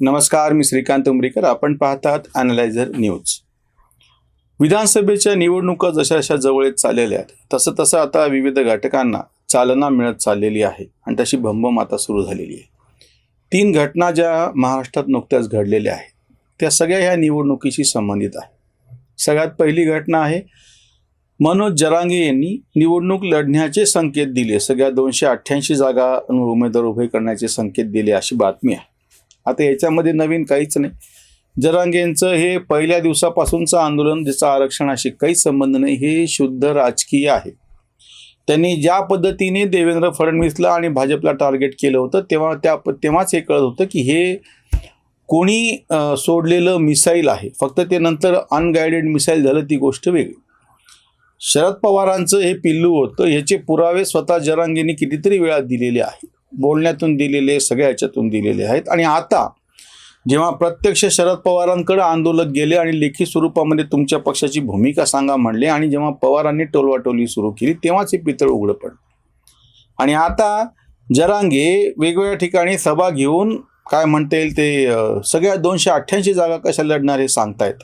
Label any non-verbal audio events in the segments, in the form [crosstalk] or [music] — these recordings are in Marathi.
नमस्कार मी श्रीकांत उमरीकर. आपण पाहतात अनलायझर न्यूज विधानसभेच्या निवडणुका जशा जशा जवळ येत चाललेल्या आहेत तसं तसं आता विविध घटकांना चालना मिळत चाललेली आहे आणि तशी भंबम आता सुरू झालेली आहे. तीन घटना ज्या महाराष्ट्रात नुकत्याच घडलेल्या आहेत त्या सगळ्या ह्या निवडणुकीशी संबंधित आहे सगळ्यात पहिली घटना आहे मनोज जरांगे यांनी निवडणूक लढण्याचे संकेत दिले. सगळ्या दोनशे अठ्ठ्याऐंशी जागा उमेदवार उभे करण्याचे संकेत दिले अशी बातमी आहे. आता याच्यामध्ये नवीन काहीच नाही. जरांगेंचं हे पहिल्या दिवसापासूनचं आंदोलन ज्याचं आरक्षणाशी काहीच संबंध नाही हे शुद्ध राजकीय आहे. त्यांनी ज्या पद्धतीने देवेंद्र फडणवीसला आणि भाजपला टार्गेट केलं होतं तेव्हा त्या तेव्हाच हे कळत होतं की हे कोणी सोडलेलं मिसाईल आहे. फक्त ते नंतर अनगायडेड मिसाईल झालं ती गोष्ट वेगळी. शरद पवारांचं हे पिल्लू होतं ह्याचे पुरावे स्वतः जरांगेंनी कितीतरी वेळा दिलेले आहेत. बोलण्यातून दिलेले सगळ्या ह्याच्यातून दिलेले आहेत. आणि आता जेव्हा प्रत्यक्ष शरद पवारांकडे आंदोलक गेले आणि लेखी स्वरूपामध्ये तुमच्या पक्षाची भूमिका सांगा म्हणले आणि जेव्हा पवारांनी टोलवाटोली सुरू केली तेव्हाच हे पितळ उघडं पडलं. आणि आता जरांगे वेगवेगळ्या ठिकाणी सभा घेऊन काय म्हणता येईल ते सगळ्या दोनशे अठ्ठ्याऐंशी जागा कशा लढणार हे सांगतायत.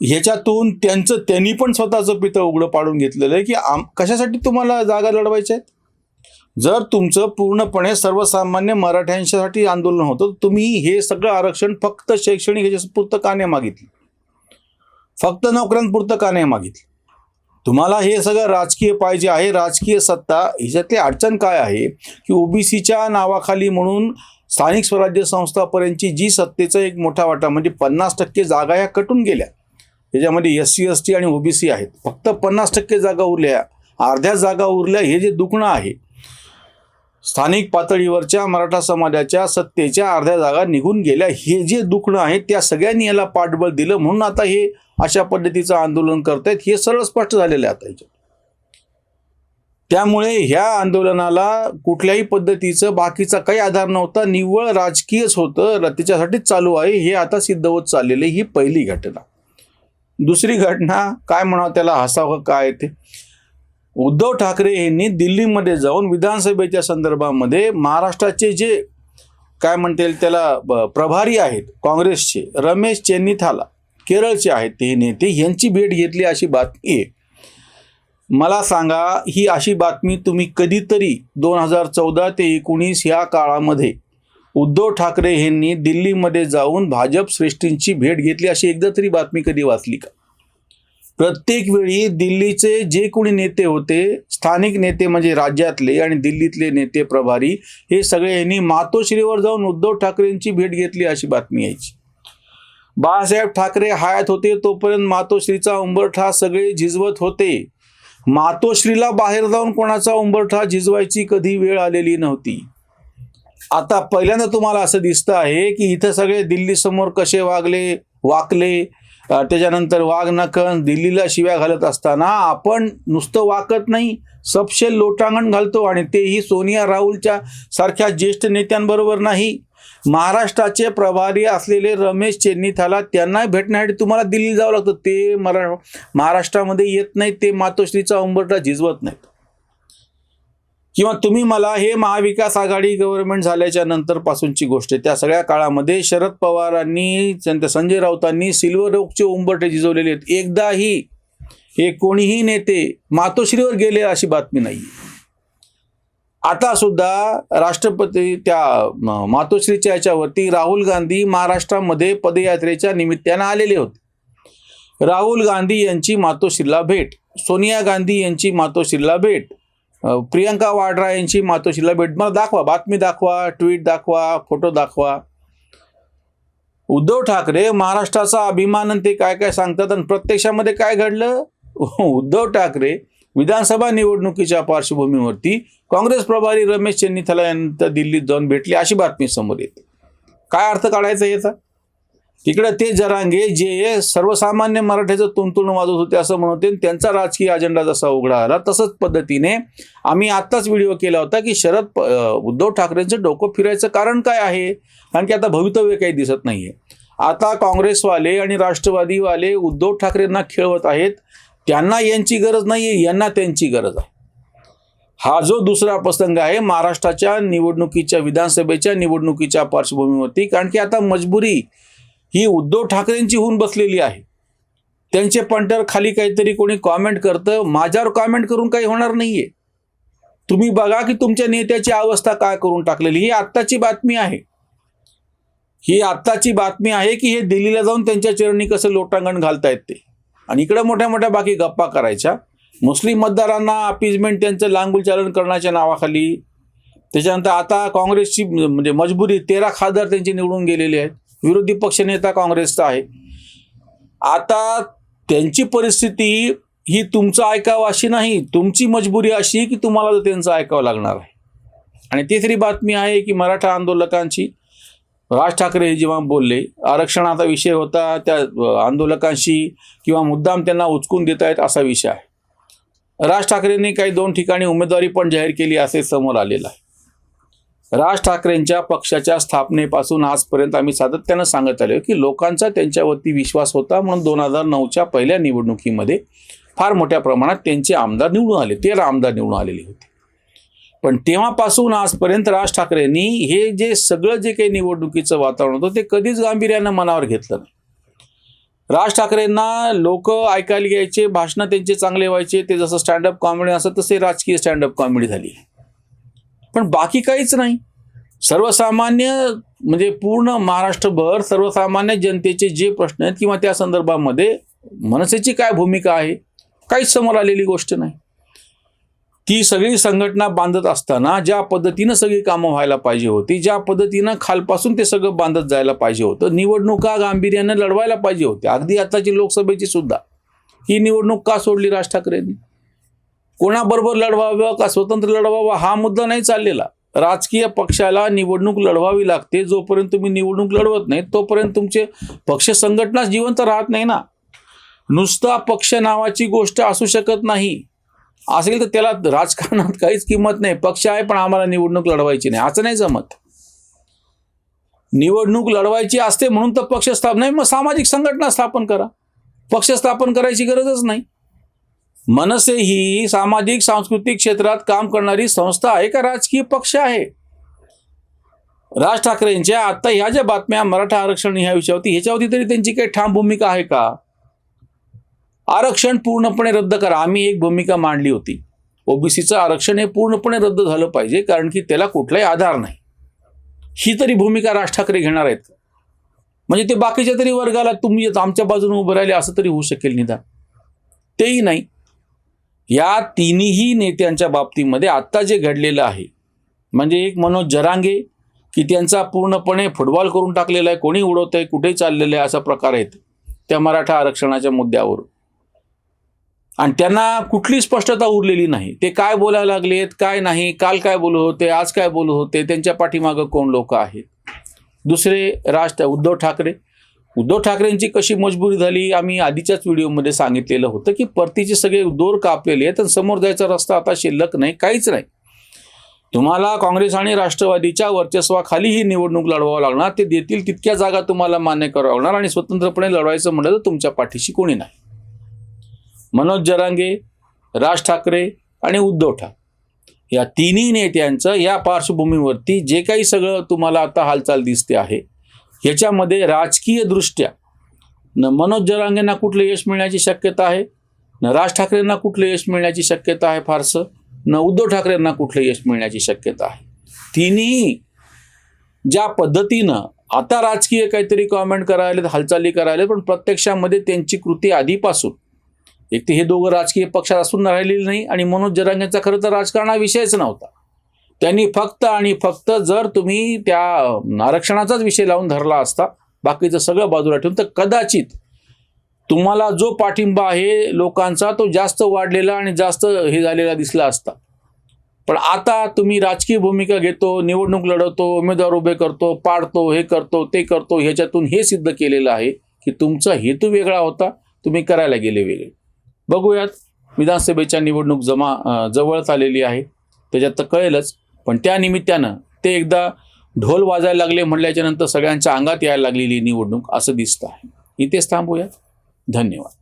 ह्याच्यातून त्यांचं त्यांनी पण स्वतःचं पितळ उघडं पाडून घेतलेलं आहे की आम कशासाठी तुम्हाला जागा लढवायच्या आहेत? जर तुमचं पूर्णपणे सर्वसामान्य मराठ्यांसाठी आंदोलन होतं तर तुम्ही हे सगळं आरक्षण फक्त शैक्षणिक ह्याच्यापुरतं का नाही मागितलं? फक्त नोकऱ्यांपुरतं का नाही मागितलं? तुम्हाला हे सगळं राजकीय पाहिजे आहे. राजकीय सत्ता ह्याच्यातली अडचण काय आहे की ओबीसीच्या नावाखाली म्हणून स्थानिक स्वराज्य संस्थापर्यंतची जी सत्तेचा एक मोठा वाटा म्हणजे पन्नास टक्के जागा ह्या कटून गेल्या. त्याच्यामध्ये एस सी एस टी आणि ओबीसी आहेत. फक्त पन्नास टक्के जागा उरल्या. अर्ध्या जागा उरल्या हे जे दुखणं आहे स्थानिक पातळीवरच्या मराठा समाजाच्या सत्तेच्या अर्ध्या जागा निघून गेल्या हे जे दुखणं आहे त्या सगळ्यांनी याला पाठबळ दिलं म्हणून आता हे अशा पद्धतीचं आंदोलन करतायत हे सरळ स्पष्ट झालेलं आहे आता याच्यात. त्यामुळे ह्या आंदोलनाला कुठल्याही पद्धतीचं बाकीचा काही आधार नव्हता निव्वळ राजकीयच होतं त्याच्यासाठीच चालू आहे हे आता सिद्ध होत चाललेलं आहे. ही पहिली घटना दुसरी घटना काय म्हणावं त्याला हसावं काय ते उद्धव ठाकरे यांनी दिल्लीमध्ये जाऊन विधानसभेच्या संदर्भामध्ये महाराष्ट्राचे जे काय म्हणता येईल त्याला ब- प्रभारी आहेत काँग्रेसचे रमेश चेन्नीथाला केरळचे आहेत ते नेते यांची भेट घेतली अशी बातमी आहे. मला सांगा ही अशी बातमी तुम्ही कधीतरी दोन हजार चौदा ते एकोणीस या काळामध्ये उद्धव ठाकरे यांनी दिल्लीमध्ये जाऊन भाजप श्रेष्ठींची भेट घेतली अशी एकदा तरी बातमी कधी वाचली का? प्रत्येक वेळी दिल्लीचे जे कोणी नेते होते स्थानिक नेते म्हणजे राज्यातले आणि दिल्लीतले नेते प्रभारी हे सगळे यांनी मातोश्रीवर जाऊन उद्धव ठाकरेंची भेट घेतली अशी बातमी यायची. बाळासाहेब ठाकरे हयात होते तोपर्यंत मातोश्रीचा उंबरठा सगळे झिजवत होते. मातोश्रीला बाहेर जाऊन कोणाचा उंबरठा झिजवायची कधी वेळ आलेली नव्हती. आता पहिल्यांदा तुम्हाला असं दिसतं आहे की इथं सगळे दिल्लीसमोर कसे वागले वाकले त्याच्यानंतर वाघ नखन दिल्लीला शिव्या घालत असताना आपण नुसतं वाकत नाही सपशेल लोटांगण घालतो आणि तेही सोनिया राहुलच्या सारख्या ज्येष्ठ नेत्यांबरोबर नाही. महाराष्ट्राचे प्रभारी असलेले रमेश चेन्नीथाला त्यांना भेटण्यासाठी तुम्हाला दिल्ली जावं लागतं. ते मरा महाराष्ट्रामध्ये येत नाही ते मातोश्रीचा उंबरटा झिजवत नाहीत. किंवा तुम्ही मला हे महाविकास आघाडी गव्हर्नमेंट झाल्याच्यानंतर पासूनची गोष्ट आहे. त्या सगळ्या काळामध्ये शरद पवारांनी संजय राऊतांनी सिल्वर ओकचे उंबरठे झिजवलेले आहेत. एकदाही हे कोणीही नेते मातोश्रीवर गेले अशी बातमी नाही आता सुद्धा राष्ट्रपती त्या मातोश्रीच्या याच्यावरती राहुल गांधी महाराष्ट्रामध्ये पदयात्रेच्या निमित्तानं आलेले होते. राहुल गांधी यांची मातोश्रीला भेट सोनिया गांधी यांची मातोश्रीला भेट प्रियंका वाड्रा यांची मातोश्रीला भेट मला दाखवा. बातमी दाखवा ट्विट दाखवा फोटो दाखवा. उद्धव ठाकरे महाराष्ट्राचा अभिमान आणि ते काय काय सांगतात आणि प्रत्यक्षामध्ये काय घडलं? [laughs] उद्धव ठाकरे विधानसभा निवडणुकीच्या पार्श्वभूमीवरती काँग्रेस प्रभारी रमेश चेन्नीथला यांना दिल्लीत जाऊन भेटले अशी बातमी समोर येते. काय अर्थ काढायचा याचा? तिकडे ते जरांगे जे सर्वसामान्य मराठ्याचं तुणतुण वाजवत होते असं म्हणत होते. आणि त्यांचा राजकीय अजेंडा जसा उघडा आला तसंच पद्धतीने आम्ही आत्ताच व्हिडिओ केला होता की शरद उद्धव ठाकरेंचं डोकं फिरायचं कारण काय आहे? कारण की आता भवितव्य काही दिसत नाहीये. आता काँग्रेसवाले आणि राष्ट्रवादीवाले उद्धव ठाकरेंना खेळवत आहेत. त्यांना यांची गरज नाही यांना त्यांची गरज आहे. हा जो दुसरा प्रसंग आहे महाराष्ट्राच्या निवडणुकीच्या विधानसभेच्या निवडणुकीच्या पार्श्वभूमीवरती. कारण की आता मजबुरी ही उद्धव ठाकरेंची होऊन बसलेली आहे. त्यांचे पंटर खाली काहीतरी कोणी कॉमेंट करतं माझ्यावर कॉमेंट करून काही होणार नाहीये. तुम्ही बघा की तुमच्या नेत्याची अवस्था काय करून टाकलेली ही आत्ताची बातमी आहे. ही आत्ताची बातमी आहे की हे दिल्लीला जाऊन त्यांच्या चरणी कसं लोटांगण घालतायत ते. आणि इकडे मोठ्या मोठ्या बाकी गप्पा करायच्या. मुस्लिम मतदारांना अपीजमेंट त्यांचं लांगुल चालन करण्याच्या नावाखाली. त्याच्यानंतर आता काँग्रेसची म्हणजे मजबुरी तेरा खासदार त्यांचे निवडून गेलेले आहेत. विरोधी पक्षनेता काँग्रेसचा आहे. आता त्यांची परिस्थिती ही तुमचं ऐकावं अशी नाही तुमची मजबुरी अशी की तुम्हाला त्यांचं ऐकावं लागणार आहे. आणि तिसरी बातमी आहे की मराठा आंदोलकांची राज ठाकरे हे जेव्हा बोलले आरक्षणाचा विषय होता त्या आंदोलकांशी किंवा मुद्दाम त्यांना उचकून देत आहेत असा विषय आहे. राज ठाकरेंनी काही दोन ठिकाणी उमेदवारी पण जाहीर केली असे समोर आलेलं आहे. राज ठाकरेंच्या पक्षाच्या स्थापनेपासून आजपर्यंत आम्ही सातत्यानं सांगत आलो की लोकांचा त्यांच्यावरती विश्वास होता म्हणून दोन हजार नऊच्या पहिल्या निवडणुकीमध्ये फार मोठ्या प्रमाणात त्यांचे आमदार निवडून आले तेरा आमदार निवडून आलेले होते. पण तेव्हापासून आजपर्यंत राज ठाकरेंनी हे जे सगळं जे काही निवडणुकीचं वातावरण होतं ते कधीच गांभीर्यानं मनावर घेतलं नाही. राज ठाकरेंना लोक ऐकायला घ्यायचे भाषणं त्यांचे चांगले व्हायचे ते जसं स्टँडअप कॉमेडी असं तसे राजकीय स्टँडअप कॉमेडी झाली. पण बाकी काहीच नाही. सर्वसामान्य म्हणजे पूर्ण महाराष्ट्रभर सर्वसामान्य जनतेचे जे प्रश्न आहेत किंवा त्या संदर्भामध्ये मनसेची काय भूमिका आहे काहीच समोर आलेली गोष्ट नाही. ती सगळी संघटना बांधत असताना ज्या पद्धतीनं सगळी कामं व्हायला पाहिजे होती ज्या पद्धतीनं खालपासून ते सगळं बांधत जायला पाहिजे होतं निवडणुका गांभीर्यानं लढवायला पाहिजे होत्या. अगदी आताची लोकसभेची सुद्धा. ही निवडणूक का सोडली राज ठाकरेंनी? कोणाबरोबर लढवावं का स्वतंत्र लढवावं हा मुद्दा नाही चाललेला. राजकीय पक्षाला निवडणूक लढवावी लागते. जोपर्यंत तुम्ही निवडणूक लढवत नाही तोपर्यंत तुमचे पक्ष संघटना जिवंत राहत नाही ना. नुसता पक्ष नावाची गोष्ट असू शकत नाही. असेल तर त्याला राजकारणात काहीच किंमत नाही. पक्ष आहे पण आम्हाला निवडणूक लढवायची नाही. असं नाही जमत. निवडणूक लढवायची असते म्हणून तर पक्ष स्थापन नाही मग सामाजिक संघटना स्थापन करा. पक्ष स्थापन करायची गरजच नाही. मनसे ही सामाजिक सांस्कृतिक क्षेत्रात काम करणारी संस्था आहे का? राजकीय पक्ष आहे. राज ठाकरेंच्या आत्ता ह्या ज्या बातम्या मराठा आरक्षण ह्या विषयावरती ह्याच्यावरती तरी त्यांची काही ठाम भूमिका आहे का? आरक्षण पूर्णपणे रद्द करा. आम्ही एक भूमिका मांडली होती. ओबीसीचं आरक्षण हे पूर्णपणे रद्द झालं पाहिजे कारण की त्याला कुठलाही आधार नाही. ही तरी भूमिका राज ठाकरे घेणार आहेत. म्हणजे ते बाकीच्या तरी वर्गाला तुम्ही आमच्या बाजूने उभं राहिले असं तरी होऊ शकेल निदान. तेही नाही. या तिन्ही नेत्यांच्या बाबतीमध्ये आत्ता जे घडलेलं आहे म्हणजे एक मनोज जरांगे की त्यांचा पूर्णपणे फुटबॉल करून टाकलेला आहे कोणी उडवत आहे कुठे चाललेलं आहे असा प्रकार आहेत त्या मराठा आरक्षणाच्या मुद्द्यावर. आणि त्यांना कुठली स्पष्टता उरलेली नाही. ते काय बोलायला लागलेत काय नाही काल काय बोलत होते आज काय बोलत होते त्यांच्या पाठीमागं कोण लोक आहेत? दुसरे राज उद्धव ठाकरे उद्धव ठाकरेंची कशी मजबुरी झाली आम्ही आधीच्याच व्हिडिओमध्ये सांगितलेलं होतं की परतीचे सगळे दोर कापलेले आहेत आणि समोर जायचा रस्ता आता शिल्लक नाही काहीच नाही. तुम्हाला काँग्रेस आणि राष्ट्रवादीच्या वर्चस्वाखाली ही निवडणूक लढवावं लागणार ते देतील तितक्या जागा तुम्हाला मान्य करावं लागणार आणि स्वतंत्रपणे लढवायचं म्हटलं तर तुमच्या पाठीशी कोणी नाही. मनोज जरांगे राज ठाकरे आणि उद्धव ठाकरे. या तिन्ही नेत्यांचं या पार्श्वभूमीवरती जे काही सगळं तुम्हाला आता हालचाल दिसते आहे ह्याच्यामध्ये राजकीय दृष्ट्या न मनोज जरांगेंना कुठलं यश मिळण्याची शक्यता आहे? न राज ठाकरेंना कुठलं यश मिळण्याची शक्यता आहे फारसं? न उद्धव ठाकरेंना कुठलं यश मिळण्याची शक्यता आहे? तिन्ही ज्या पद्धतीनं आता राजकीय काहीतरी कॉमेंट करायला हालचाली करायला पण प्रत्यक्षामध्ये त्यांची कृती आधीपासून. एक ते हे दोघं राजकीय पक्षात असून राहिलेली नाही आणि मनोज जरांगेंचा खरं तर राजकारणा विषयच नव्हता. त्यांनी फक्त आणि फक्त जर तुम्ही त्या आरक्षणाचाच विषय लावून धरला असता बाकीचं सगळं बाजूला ठेवून तर कदाचित तुम्हाला जो पाठिंबा आहे लोकांचा तो जास्त वाढलेला आणि जास्त हे झालेला दिसला असता. पण आता तुम्ही राजकीय भूमिका घेतो निवडणूक लढवतो उमेदवार उभे करतो पाडतो हे करतो ते करतो ह्याच्यातून हे सिद्ध केलेलं आहे की तुमचा हेतू वेगळा होता तुम्ही करायला गेले वेगळे. बघूयात विधानसभेच्या निवडणूक जमा जवळच आलेली आहे. त्याच्यात तर कळेलच पण त्या निमित्तानं ते एकदा ढोल वाजायला लागले म्हणल्याच्यानंतर सगळ्यांच्या अंगात यायला लागलेली निवडणूक असं दिसतं आहे. इथेच थांबूयात. धन्यवाद.